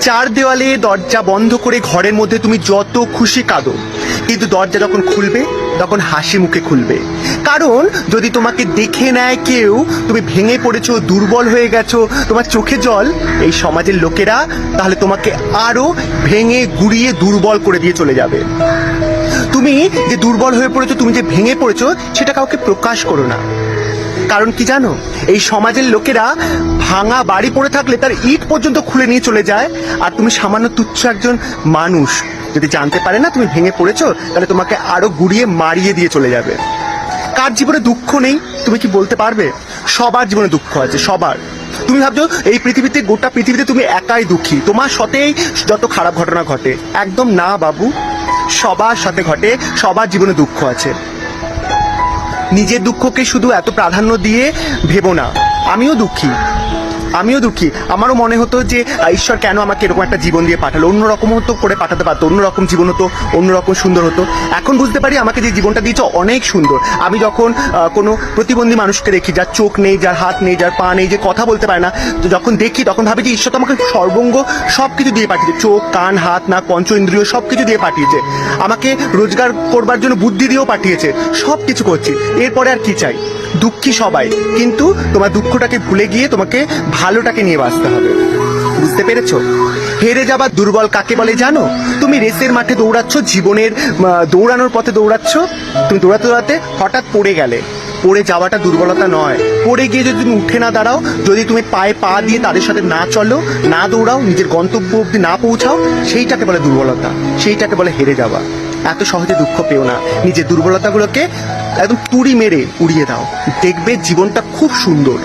চার দেওয়ালে দরজা বন্ধ করে ঘরের মধ্যে তুমি যত খুশি কাঁদো। কিন্তু দরজা যখন খুলবে, তখন হাসি মুখে খুলবে। কারণ যদি তোমাকে দেখে নেয় কেউ, তুমি ভেঙে পড়েছো, দুর্বল হয়ে গেছো, তোমার চোখে জল, এই সমাজের লোকেরা তাহলে তোমাকে আরও ভেঙে গুড়িয়ে দুর্বল করে দিয়ে চলে যাবে। তুমি যে দুর্বল হয়ে পড়েছো, তুমি যে ভেঙে পড়েছো, সেটা কাউকে প্রকাশ করো না। কারণ কি জানো? এই সমাজের লোকেরা ভাঙা বাড়ি পড়ে থাকলে তার ইট পর্যন্ত খুলে নিয়ে চলে যায়। আর তুমি সামান্য তুচ্ছ একজন মানুষ, যদি জানতে পারে না তুমি ভেঙে পড়েছো, তাহলে তোমাকে আরও গুড়িয়ে মারিয়ে দিয়ে চলে যাবে। কার জীবনে দুঃখ নেই? তুমি কি বলতে পারবে? সবার জীবনে দুঃখ আছে, সবার। তুমি ভাবছ, এই পৃথিবীতে, গোটা পৃথিবীতে তুমি একাই দুঃখী। তোমার সাথেই যত খারাপ ঘটনা ঘটে, একদম না বাবু। সবার সাথে ঘটে, সবার জীবনে দুঃখ আছে। নিজের দুঃখকে শুধু এত প্রাধান্য দিয়ে ভেবো না। আমিও দুঃখী। আমিও দুঃখী। আমারও মনে হতো যে ঈশ্বর কেন আমাকে এরকম একটা জীবন দিয়ে পাঠালো? অন্যরকম হতো, করে পাঠাতে পারতো, অন্যরকম জীবন হতো, অন্যরকম সুন্দর হতো। এখন বুঝতে পারি আমাকে যে জীবনটা দিয়েছে অনেক সুন্দর। আমি যখন কোনো প্রতিবন্ধী মানুষকে দেখি, যার চোখ নেই, যার হাত নেই, যার পা নেই, যে কথা বলতে পারে না, তো যখন দেখি, তখন ভাবি যে ঈশ্বর তো আমাকে সর্বঙ্গ সব কিছু দিয়ে পাঠিয়েছে। চোখ, কান, হাত, নাক, পঞ্চ ইন্দ্রিয় সব কিছু দিয়ে পাঠিয়েছে। আমাকে রোজগার করবার জন্য বুদ্ধি দিয়েও পাঠিয়েছে। সব কিছু করছি। এরপরে আর কি চাই? দুঃখী সবাই। কিন্তু তোমার দুঃখটাকে ভুলে গিয়ে তোমাকে ভালোটাকে নিয়ে বাঁচতে হবে। বুঝতে পেরেছ? হেরে যাবার দুর্বল কাকে বলে জানো? তুমি রেসের মাঠে দৌড়াচ্ছ, জীবনের দৌড়ানোর পথে দৌড়াচ্ছ। তুমি দৌড়াতে দৌড়াতে হঠাৎ পড়ে গেলে। পড়ে যাওয়াটা দুর্বলতা নয়। পড়ে গিয়ে যদি তুমি উঠে না দাঁড়াও, যদি তুমি পায়ে পা দিয়ে তাদের সাথে না চলো, না দৌড়াও, নিজের গন্তব্য অব্দি না পৌঁছাও, সেইটাকে বলে দুর্বলতা। সেইটাকে বলে হেরে যাওয়া। এত সহজে দুঃখ পেও না। নিজের দুর্বলতাগুলোকে একদম তুড়ি মেরে উড়িয়ে দাও। দেখবে জীবনটা খুব সুন্দর।